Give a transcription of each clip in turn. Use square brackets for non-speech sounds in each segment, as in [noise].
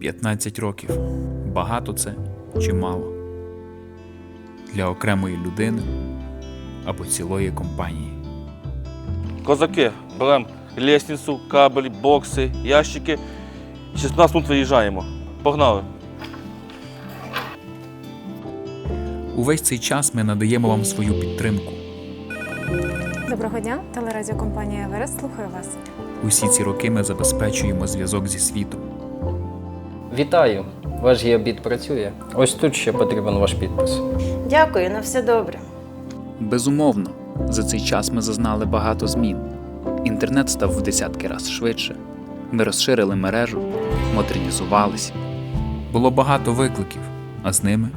15 років. Багато це чи мало? Для окремої людини або цілої компанії. Козаки, беремо лестницю, кабель, бокси, ящики. 16 минут виїжджаємо. Погнали. Увесь цей час ми надаємо вам свою підтримку. Доброго дня, телерадіокомпанія Еверест слухає вас. Усі ці роки ми забезпечуємо зв'язок зі світом. Вітаю! Ваш гіабіт працює. Ось тут ще потрібен ваш підпис. Дякую, на все добре. Безумовно, за цей час ми зазнали багато змін. Інтернет став в десятки разів швидше. Ми розширили мережу, модернізувалися. Було багато викликів, а з ними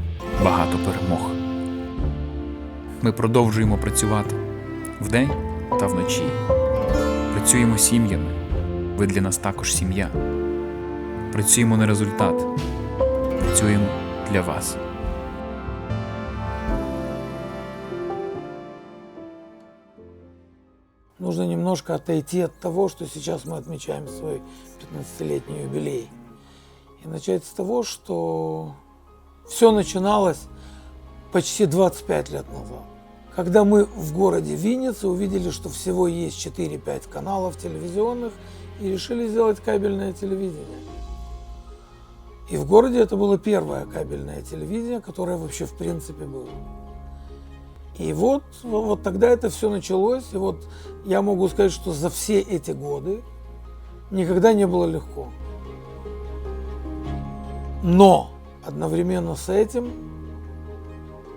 багато перемог. Ми продовжуємо працювати вдень та вночі. Працюємо сім'ями. Ви для нас також сім'я. Працюємо на результат. Працюємо для вас. нужно немножко отойти от того, что сейчас мы отмечаем свой 15-летний юбилей. И начать с того, что все начиналось почти 25 лет назад. Когда мы в городе Винница увидели, что всего есть 4-5 каналов телевизионных и решили сделать кабельное телевидение. И в городе это было первое кабельное телевидение, которое вообще в принципе было. И вот, вот тогда это все началось. И вот я могу сказать, что за все эти годы никогда не было легко. Но одновременно с этим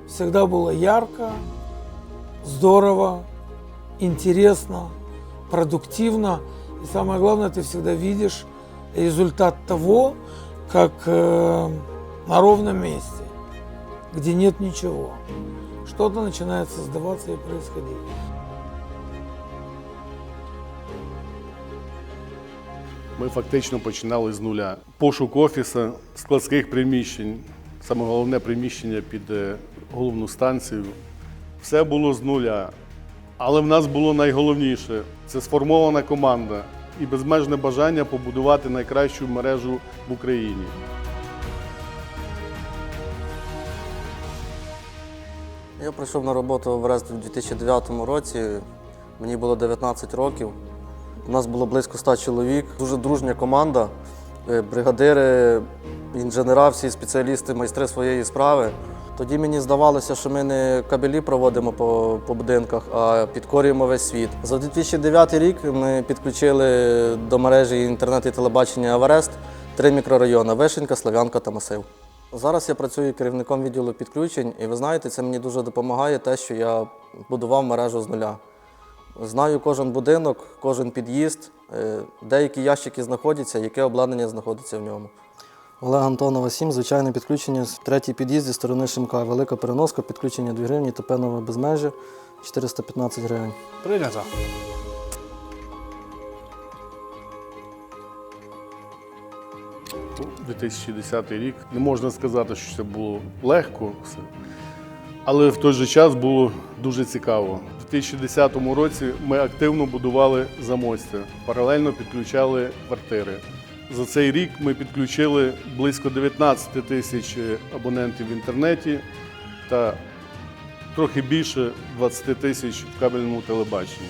всегда было ярко, здорово, интересно, продуктивно. И самое главное, ты всегда видишь результат того, как э, на ровном месте, где нет ничего что-то начинает создаваться и происходить. Ми фактично починали з нуля. Пошук офісу, складських приміщень, саме головне приміщення під е, головну станцію. Все було з нуля. Але в нас було найголовніше це сформована команда і безмежне бажання побудувати найкращу мережу в Україні. Я прийшов на роботу в РЕСТ у 2009 році. Мені було 19 років. У нас було близько 100 чоловік. Дуже дружня команда. Е, Бригадири, інженера, всі спеціалісти, майстри своєї справи. Тоді мені здавалося, що ми не кабелі проводимо по, по будинках, а підкорюємо весь світ. За 2009 рік ми підключили до мережі інтернет і телебачення Аверест три мікрорайони Вишенька, Слав'янка та Масив. Зараз я працюю керівником відділу підключень, і ви знаєте, це мені дуже допомагає те, що я будував мережу з нуля. Знаю кожен будинок, кожен під'їзд, е, деякі ящики знаходяться, яке обладнання знаходиться в ньому. Олег Антонова, 7, звичайне підключення, третій під'їзд зі сторони Шимка, велика переноска, підключення 2 гривні, топенове безмежі 415 гривень. Прийнято. Ну, 2010 рік. Не можна сказати, що це було легко, все. але в той же час було дуже цікаво. У 2010 році ми активно будували замостя, паралельно підключали квартири. За цей рік ми підключили близько 19 тисяч абонентів в інтернеті та трохи більше 20 тисяч в кабельному телебаченні.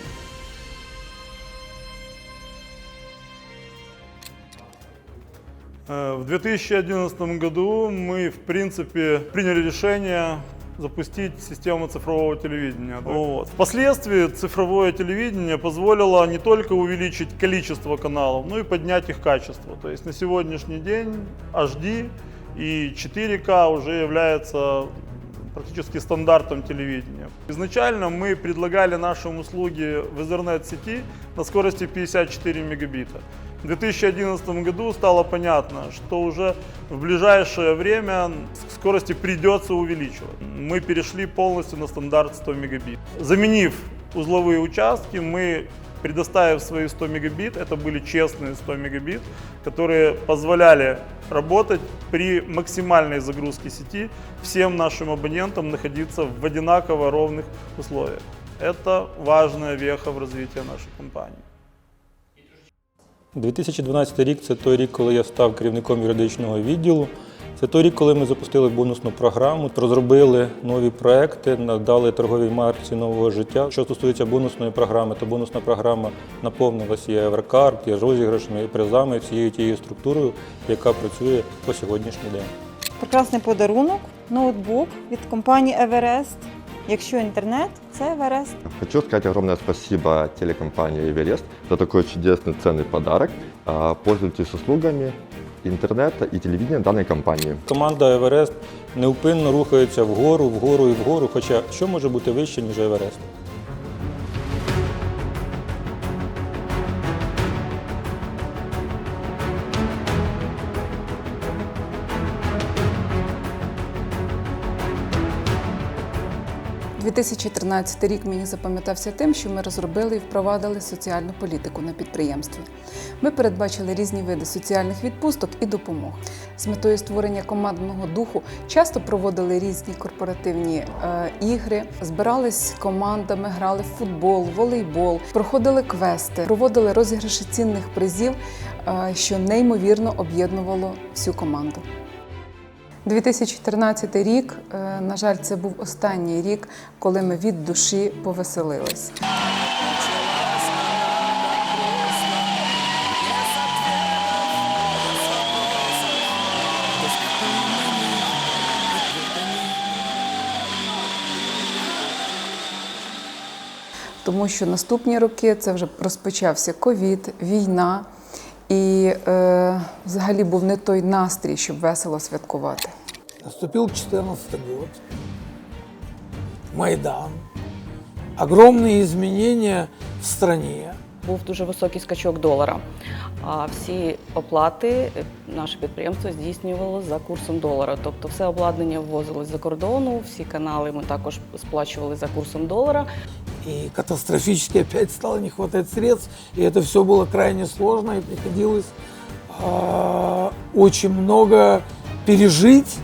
Э, В 2011 году мы, в принципе, приняли решение запустить систему цифрового телевидения. Вот. Впоследствии цифровое телевидение позволило не только увеличить количество каналов, но и поднять их качество. То есть на сегодняшний день HD и 4К уже является практически стандартом телевидения. Изначально мы предлагали нашим услуги в Ethernet-сети на скорости 54 мегабита. В 2011 году стало понятно, что уже в ближайшее время скорости придется увеличивать. Мы перешли полностью на стандарт 100 мегабит. Заменив узловые участки, мы предоставив свои 100 мегабит, это были честные 100 мегабит, которые позволяли работать при максимальной загрузке сети всем нашим абонентам находиться в одинаково ровных условиях. Это важная веха в развитии нашей компании. 2012 рік це той рік, коли я став керівником юридичного відділу. Це той рік, коли ми запустили бонусну програму, розробили нові проекти, надали торговій марці нового життя. Що стосується бонусної програми, то бонусна програма наповнилася і Evercard, і розіграшами, і призами, всією тією структурою, яка працює по сьогоднішній день. Прекрасний подарунок, ноутбук від компанії Everest. Якщо інтернет, це Everest. Хочу сказать огромное спасибо телекомпании «Эверест» за такой чудесный ценный подарок. А, Пользуйтесь услугами интернета и телевидения данной компании. Команда Everest невпинно рухається вгору, вгору і вгору. Хоча що може бути вище, ніж Everest? – 2013 рік мені запам'ятався тим, що ми розробили і впровадили соціальну політику на підприємстві. Ми передбачили різні види соціальних відпусток і допомог. З метою створення командного духу часто проводили різні корпоративні е, ігри, збирались командами, грали в футбол, волейбол, проходили квести, проводили розіграші цінних призів, е, що неймовірно об'єднувало всю команду. 2014 рік, е, на жаль, це був останній рік, коли ми від душі повеселились. Тому що наступні роки це вже розпочався ковід, війна, і е, взагалі був не той настрій, щоб весело святкувати. Наступил 14 год, Майдан, огромные изменения в стране. Був дуже високий скачок долара. А всі оплати е, наше підприємство здійснювало за курсом долара. Тобто все обладнання ввозилось за кордону, всі канали ми також сплачували за курсом долара. И катастрофически опять стало не хватать средств. И это все было крайне сложно, и приходилось а, очень много пережить с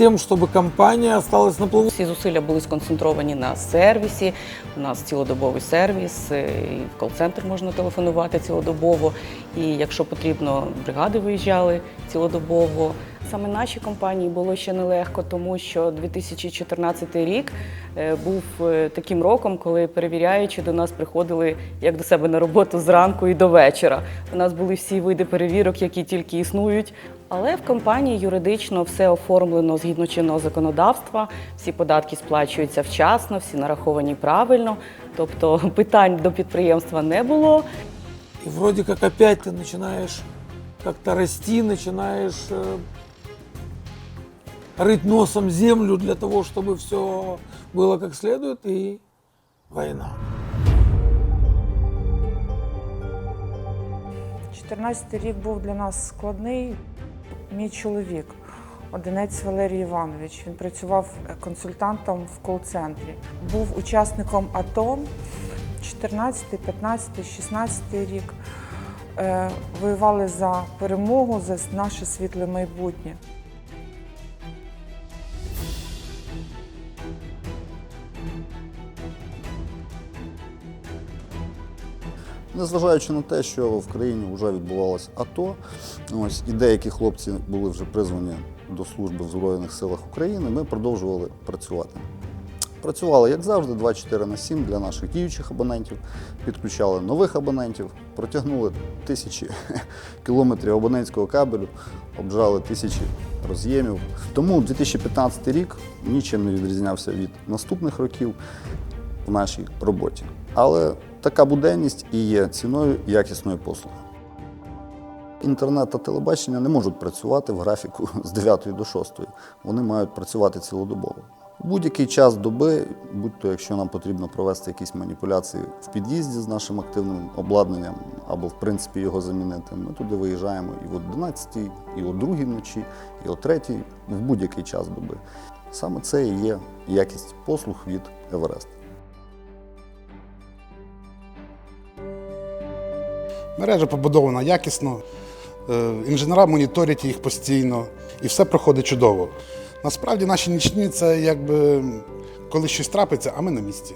Тем, чтобы компания осталась на плаву. Всі зусилля були сконцентровані на сервісі. У нас цілодобовий сервіс, е, і в кол-центр можна телефонувати цілодобово. І якщо потрібно, бригади виїжджали цілодобово. Саме нашій компанії було ще нелегко, тому що 2014 рік е, був е, таким роком, коли перевіряючи до нас приходили як до себе на роботу зранку і до вечора. У нас були всі види перевірок, які тільки існують. Але в компанії юридично все оформлено згідно чинного законодавства, всі податки сплачуються вчасно, всі нараховані правильно. Тобто [laughs] питань до підприємства не було. И вроде как опять ты начинаешь как-то расти, начинаешь э, рыть носом землю для того, чтобы все было как следует, и война. 14 рік був для нас складний. Мій чоловік, Одинець Валерій Іванович. Він працював консультантом в кол-центрі. Був учасником АТО 14, 15, 16 рік. Е, Воювали за перемогу, за наше світле майбутнє. Незважаючи на те, що в країні вже відбувалося АТО, ось і деякі хлопці були вже призвані до служби в Збройних силах України, ми продовжували працювати. Працювали, як завжди, 24 на 7 для наших діючих абонентів, підключали нових абонентів, протягнули тисячі [laughs] кілометрів абонентського кабелю, обжали тисячі роз'ємів. Тому 2015 рік нічим не відрізнявся від наступних років в нашій роботі. Але така буденність і є ціною якісної послуги. Інтернет та телебачення не можуть працювати в графіку [laughs] з 9 до 6. Вони мають працювати цілодобово. У будь-який час доби, будь-то якщо нам потрібно провести якісь маніпуляції в під'їзді з нашим активним обладнанням або в принципі його замінити, ми туди виїжджаємо і о 11, і о 2 вночі, і о 3, в будь-який час доби. Саме це і є якість послуг від Еверест. Мережа побудована якісно, е, інженера моніторять їх постійно, і все проходить чудово. Насправді наші нічні це якби коли щось трапиться, а ми на місці.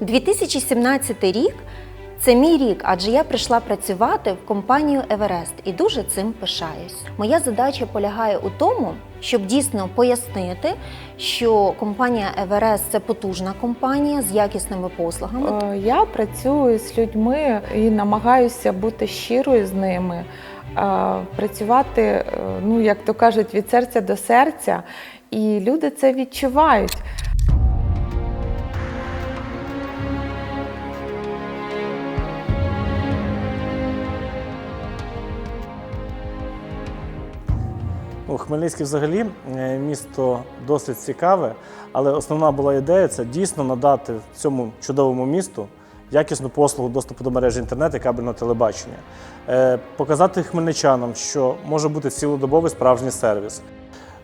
2017 рік це мій рік, адже я прийшла працювати в компанію Еверест і дуже цим пишаюсь. Моя задача полягає у тому, щоб дійсно пояснити, що компанія Еверест це потужна компанія з якісними послугами. Е, Я працюю з людьми і намагаюся бути щирою з ними, е, працювати, е, ну як то кажуть, від серця до серця, і люди це відчувають. Хмельницький взагалі е, місто досить цікаве, але основна була ідея це дійсно надати цьому чудовому місту якісну послугу доступу до мережі інтернету і кабельного телебачення, Е, показати хмельничанам, що може бути цілодобовий справжній сервіс.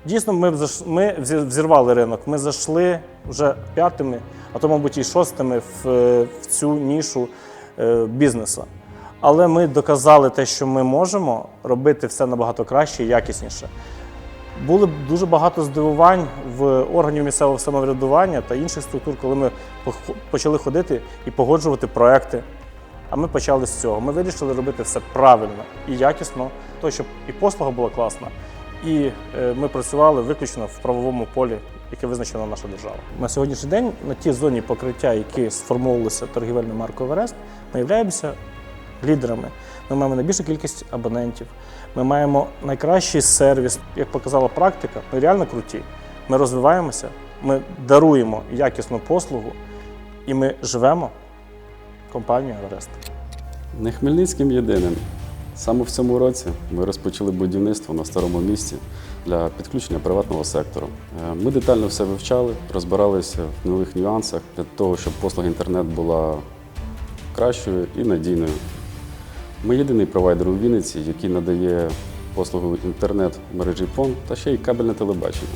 Дійсно, ми, ми взірвали ринок. Ми зайшли вже п'ятими, а то, мабуть, і шостими в, е, в цю нішу бізнесу. Але ми доказали те, що ми можемо робити все набагато краще і якісніше. Було б дуже багато здивувань в органів місцевого самоврядування та інших структур, коли ми почали ходити і погоджувати проекти. А ми почали з цього. Ми вирішили робити все правильно і якісно, то щоб і послуга була класна, і е, ми працювали виключно в правовому полі, яке визначила наша держава. На сьогоднішній день на тій зоні покриття, які сформовувалися торгівельною маркою Еверест, ми являємося лідерами. Ми маємо найбільшу кількість абонентів. Ми маємо найкращий сервіс. Як показала практика, ми реально круті. Ми розвиваємося, ми даруємо якісну послугу і ми живемо компанією Еверест. Не Хмельницьким єдиним. Саме в цьому році ми розпочали будівництво на старому місці для підключення приватного сектору. Е, Ми детально все вивчали, розбиралися в нових нюансах для того, щоб послуга інтернет була кращою і надійною. Ми єдиний провайдер у Вінниці, який надає послугу інтернет мережі ПОН та ще й кабельне телебачення.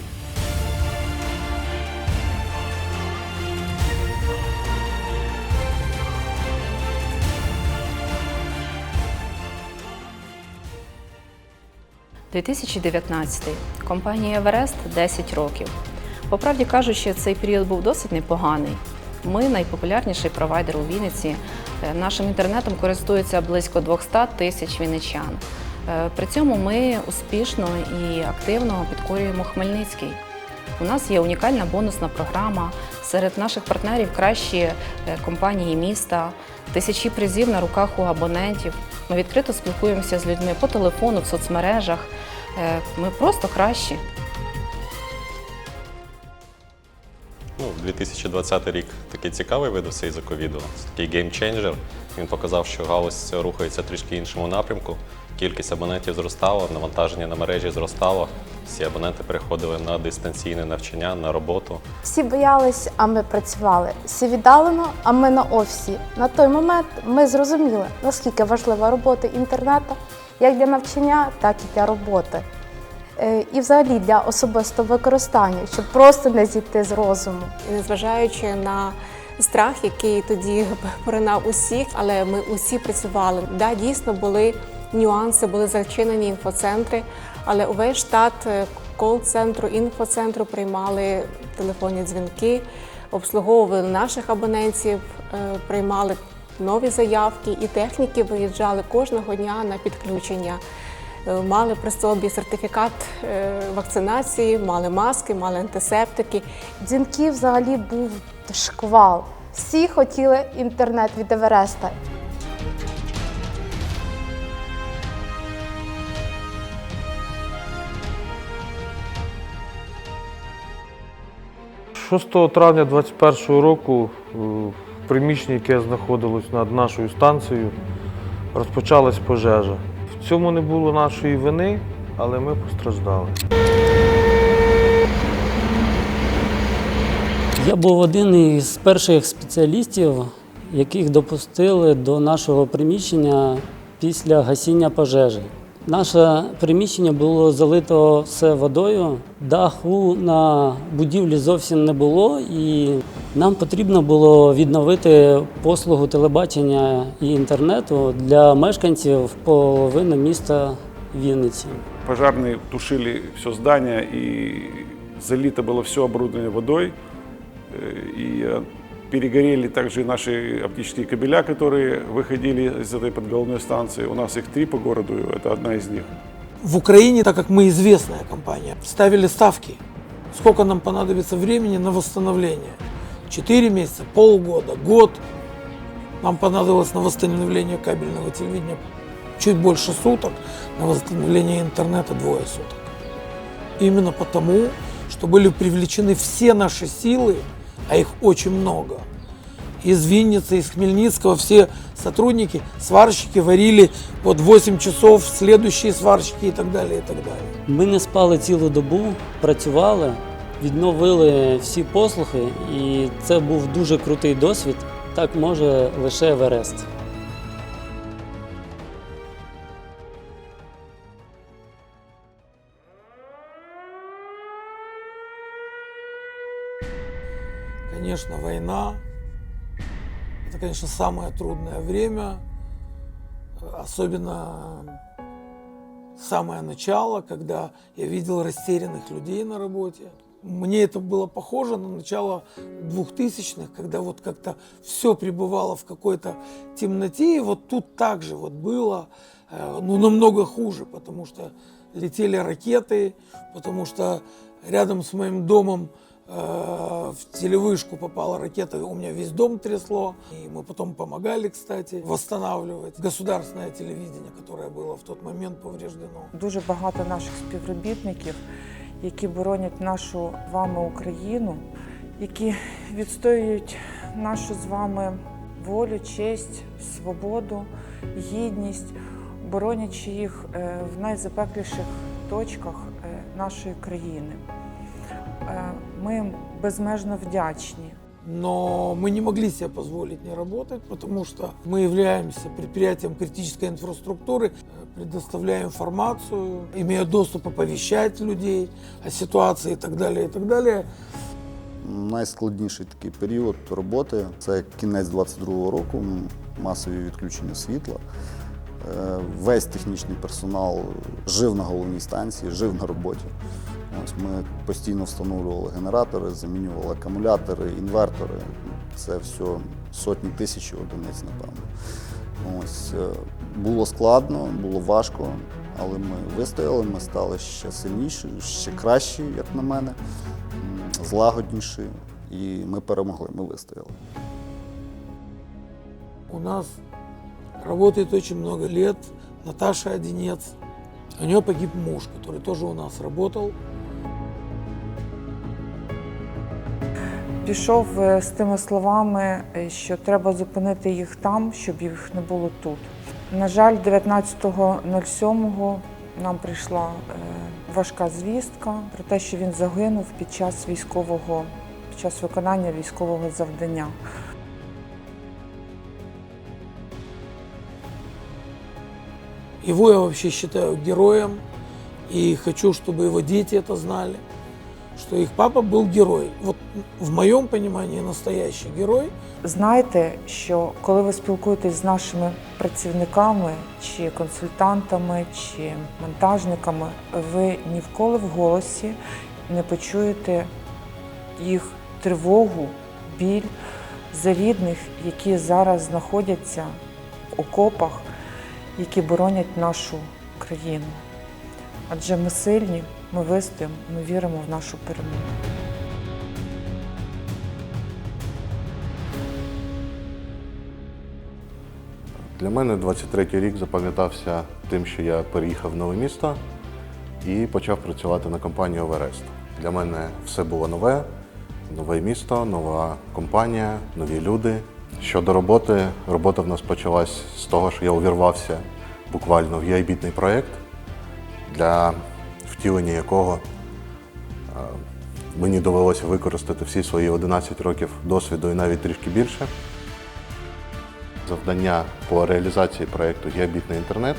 – 2019. Компанія Еверест 10 років. По правді кажучи, цей період був досить непоганий. Ми найпопулярніший провайдер у Вінниці. Е, Нашим інтернетом користується близько 200 тисяч вінничан. Е, При цьому ми успішно і активно підкорюємо Хмельницький. У нас є унікальна бонусна програма. Серед наших партнерів кращі е, компанії міста, тисячі призів на руках у абонентів. Ми відкрито спілкуємося з людьми по телефону, в соцмережах. Ми просто кращі. 2020 рік такий цікавий видався із-за ковіду. Це такий геймченджер. Він показав, що галузь рухається трішки іншому напрямку. Кількість абонентів зростала, навантаження на мережі зростало. Всі абоненти переходили на дистанційне навчання, на роботу. Всі боялись, а ми працювали. Всі віддалено, а ми на офісі. На той момент ми зрозуміли, наскільки важлива робота інтернету як для навчання, так і для роботи. Е, І взагалі для особистого використання, щоб просто не зійти з розуму. Незважаючи на страх, який тоді поринав усіх, але ми усі працювали. Да, дійсно були нюанси, були зачинені інфоцентри, але увесь штат е, кол-центру, інфоцентру приймали телефонні дзвінки, обслуговували наших абонентів, е, приймали нові заявки, і техніки виїжджали кожного дня на підключення. Е, Мали при собі сертифікат е, вакцинації, мали маски, мали антисептики. Дзвінків взагалі був шквал. Всі хотіли інтернет від Евереста. – 6 травня 2021 року е, в приміщенні, яке знаходилось над нашою станцією, розпочалась пожежа. Цьому не було нашої вини, але ми постраждали. Я був один із перших спеціалістів, яких допустили до нашого приміщення після гасіння пожежі. Наше приміщення було залито все водою, даху на будівлі зовсім не було, і нам потрібно було відновити послугу телебачення і інтернету для мешканців половини міста Вінниці. Пожарные тушили все здание, и залито было все оборудование водой. Э, И э, перегорели также наши оптические кабеля, которые выходили из этой подголовной станции. У нас их три по городу, это одна из них. В Украине, так как мы известная компания, ставили ставки. Сколько нам понадобится времени на восстановление? Четыре месяца, полгода, год. Нам понадобилось на восстановление кабельного телевидения чуть больше суток, на восстановление интернета двое суток. Именно потому, что были привлечены все наши силы, а их очень много. Из Винницы, из Хмельницкого все сотрудники, сварщики варили под 8 часов, следующие сварщики и так далее, и так далее. Ми не спали цілу добу, працювали, відновили всі послуги, і це був дуже крутий досвід. Так може лише Еверест. Конечно, война – это, конечно, самое трудное время, особенно самое начало, когда я видел растерянных людей на работе. Мне это было похоже на начало 2000-х, когда вот как-то все пребывало в какой-то темноте, и вот тут также вот было, э, ну, намного хуже, потому что летели ракеты, потому что рядом с моим домом в телевышку попала ракета, и у меня весь дом трясло. И мы потом помогали, кстати, восстанавливать государственное телевидение, которое было в тот момент повреждено. Дуже багато наших співробітників, які боронять нашу вами Україну, які відстоюють нашу з вами волю, честь, свободу, гідність, боронячи їх е, в найзапекліших точках е, нашої країни. Е, Ми їм безмежно вдячні. Но мы не могли себе позволить не работать, потому что мы являемся предприятием критической инфраструктуры, э, предоставляем информацию, имея доступ оповещать людей о ситуации и так далее, и так далее. Найскладніший такий період роботи це кінець 22-го року, м, масові відключення світла. Е, Весь технічний персонал жив на головній станції, жив на роботі. Ось ми постійно встановлювали генератори, замінювали акумулятори, інвертори. Це все сотні тисяч одиниць, напевно. Ось е, було складно, було важко, але ми вистояли, ми стали ще сильніші, ще кращі, як на мене, злагодніші, і ми перемогли, ми вистояли. У нас работает очень много лет Наташа Одинец. У нее погиб муж, который тоже у нас работал. Пішов е, з тими словами, е, що треба зупинити їх там, щоб їх не було тут. На жаль, 19.07 нам прийшла е, важка звістка про те, що він загинув під час військового, під час виконання військового завдання. Его я вообще считаю героем, и хочу, чтобы его дети это знали, что их папа был герой. Вот в моем понимании настоящий герой. Знайте, що коли ви спілкуєтесь з нашими працівниками, чи консультантами, чи монтажниками, ви ніколи в голосі не почуєте їх тривогу, біль за рідних, які зараз знаходяться в окопах, які боронять нашу країну. Адже ми сильні, ми вистоїмо, ми віримо в нашу перемогу. Для мене 23-й рік запам'ятався тим, що я переїхав в нове місто і почав працювати на компанію Еверест. Для мене все було нове, нове місто, нова компанія, нові люди. Щодо роботи, робота в нас почалась з того, що я увірвався буквально в яйбітний проєкт, для втілення якого е, мені довелося використати всі свої 11 років досвіду і навіть трішки більше. Завдання по реалізації проєкту Гігабітний інтернет,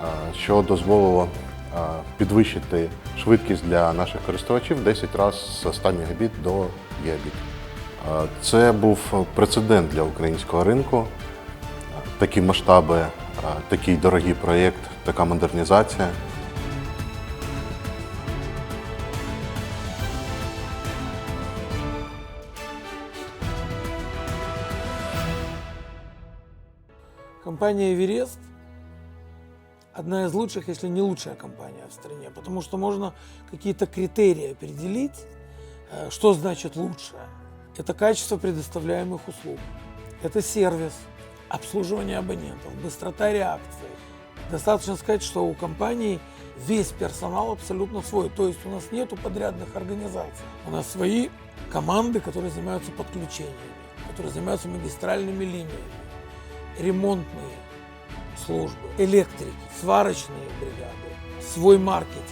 е, що дозволило е, підвищити швидкість для наших користувачів 10 разів з 100 Мбіт до гігабіт. Е, Це був прецедент для українського ринку. Такі масштаби, такий дорогий проєкт, така модернізація. Компания «Эверест» одна из лучших, если не лучшая компания в стране, потому что можно какие-то критерии определить, э, что значит лучшее. Это качество предоставляемых услуг, это сервис, обслуживание абонентов, быстрота реакции. Достаточно сказать, что у компании весь персонал абсолютно свой, то есть у нас нету подрядных организаций, у нас свои команды, которые занимаются подключениями, которые занимаются магистральными линиями, ремонтные службы, электрики, сварочные бригады, свой маркетинг,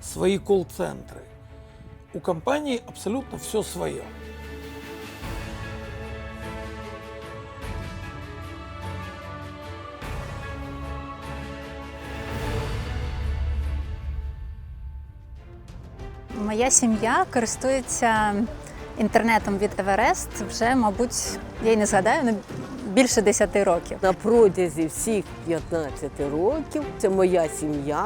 свои колл-центры. У компании абсолютно все свое. Моя сім'я користується інтернетом від Еверест вже, мабуть, я й не згадаю, ну, більше 10 років. На протязі всіх 15 років це моя сім'я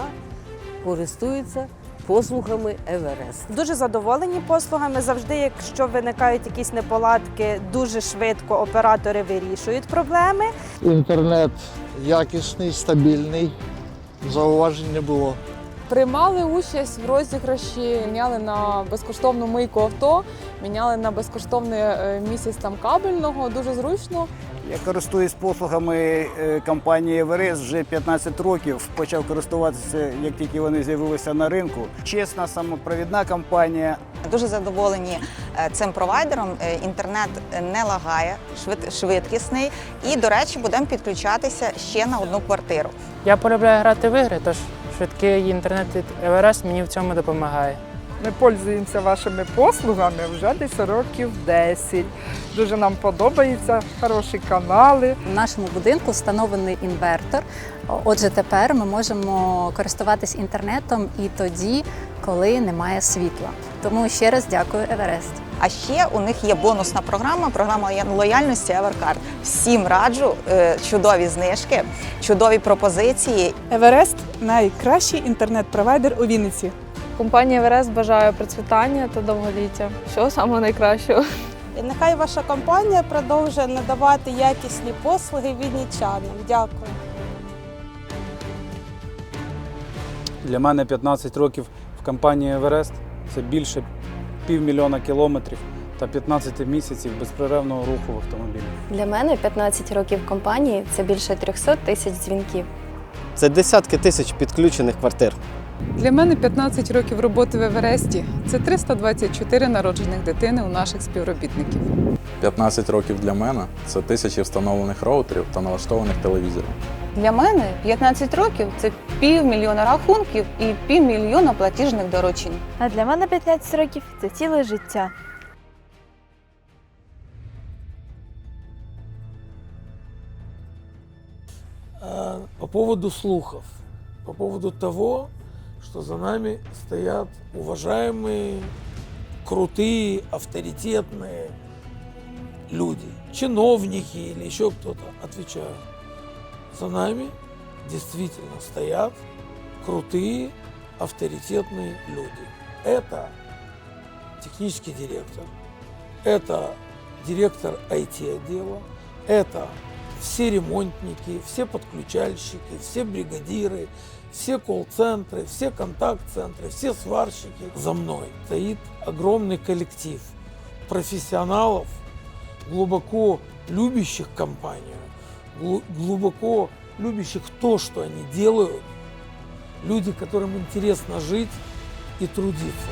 користується послугами Еверест. Дуже задоволені послугами. Завжди, якщо виникають якісь неполадки, дуже швидко оператори вирішують проблеми. Інтернет якісний, стабільний, зауважень не було. Приймали участь в розіграші, міняли на безкоштовну мийку авто, міняли на безкоштовний е, місяць там кабельного, дуже зручно. Я користуюсь послугами е, компанії Everest вже 15 років. Почав користуватися, як тільки вони з'явилися на ринку. Чесна самопровідна компанія. Дуже задоволені е, цим провайдером. Інтернет не лагає, швидкісний. І, до речі, будемо підключатися ще на одну квартиру. Я полюбляю грати в ігри, тож швидкий інтернет від Еверест мені в цьому допомагає. Ми пользуємося вашими послугами вже десь років 10. Дуже нам подобаються хороші канали. В нашому будинку встановлений інвертор. Отже, тепер ми можемо користуватись інтернетом і тоді, коли немає світла. Тому ще раз дякую Еверест. А ще у них є бонусна програма, програма лояльності Evercard. Всім раджу е, чудові знижки, чудові пропозиції. Еверест найкращий інтернет-провайдер у Вінниці. Компанія Еверест бажає процвітання та довголіття. Всього самого найкращого. І нехай ваша компанія продовжує надавати якісні послуги вінничанам. Дякую. Для мене 15 років в компанії Еверест це більше півмільйона кілометрів та 15 місяців безперервного руху в автомобілі. Для мене 15 років компанії це більше 300 тисяч дзвінків. Це десятки тисяч підключених квартир. Для мене 15 років роботи в Евересті це 324 народжених дитини у наших співробітників. 15 років для мене це тисячі встановлених роутерів та налаштованих телевізорів. Для мене 15 років це півмільйона рахунків і півмільйона платіжних доручень. А для мене 15 років це ціле життя. По поводу слухов, по поводу того, что за нами стоят уважаемые, крутые, авторитетные люди, чиновники или еще кто-то, отвечаю. За нами действительно стоят крутые, авторитетные люди. Это технический директор, это директор IT-отдела, это все ремонтники, все подключальщики, все бригадиры, все колл-центры, все контакт-центры, все сварщики. За мной стоит огромный коллектив профессионалов, глубоко любящих компанию, глу- глубоко любящих то, что они делают, люди, которым интересно жить и трудиться.